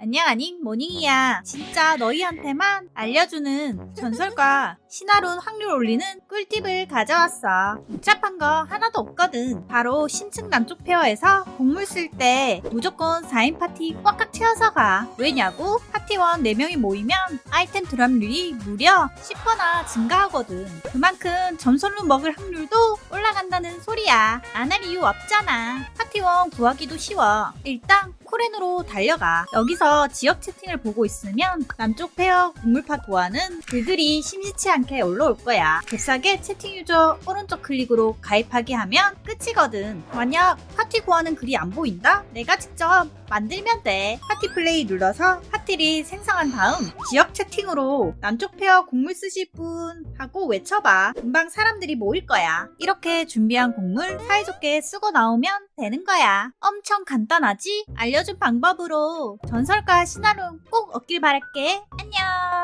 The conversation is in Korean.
안녕 아닝 모닝이야. 진짜 너희한테만 알려주는 전설과 신화론 확률 올리는 꿀팁을 가져왔어. 복잡한 거 하나도 없거든. 바로 신층 남쪽 페어에서 곡물 쓸 때 무조건 4인 파티 꽉꽉 채워서 가. 왜냐고? 파티원 4명이 모이면 아이템 드랍률이 무려 10%나 증가하거든. 그만큼 점선로 먹을 확률도 올라간다는 소리야. 안 할 이유 없잖아. 파티원 구하기도 쉬워. 일단 코렌으로 달려가. 여기서 지역 채팅을 보고 있으면 남쪽 페어 국물파 구하는 글들이 심시치 않게 올라올 거야. 잽싸게 채팅 유저 오른쪽 클릭으로 가입하기 하면 끝이거든. 만약 파티 구하는 글이 안 보인다? 내가 직접 만들면 돼. 파티 플레이 눌러서 파티를 생성한 다음 지역 채팅으로 남쪽 페어 곡물 쓰실 분 하고 외쳐봐. 금방 사람들이 모일 거야. 이렇게 준비한 곡물 사이좋게 쓰고 나오면 되는 거야. 엄청 간단하지? 알려 준 방법으로 전설과 신화론 꼭 얻길 바랄게. 안녕!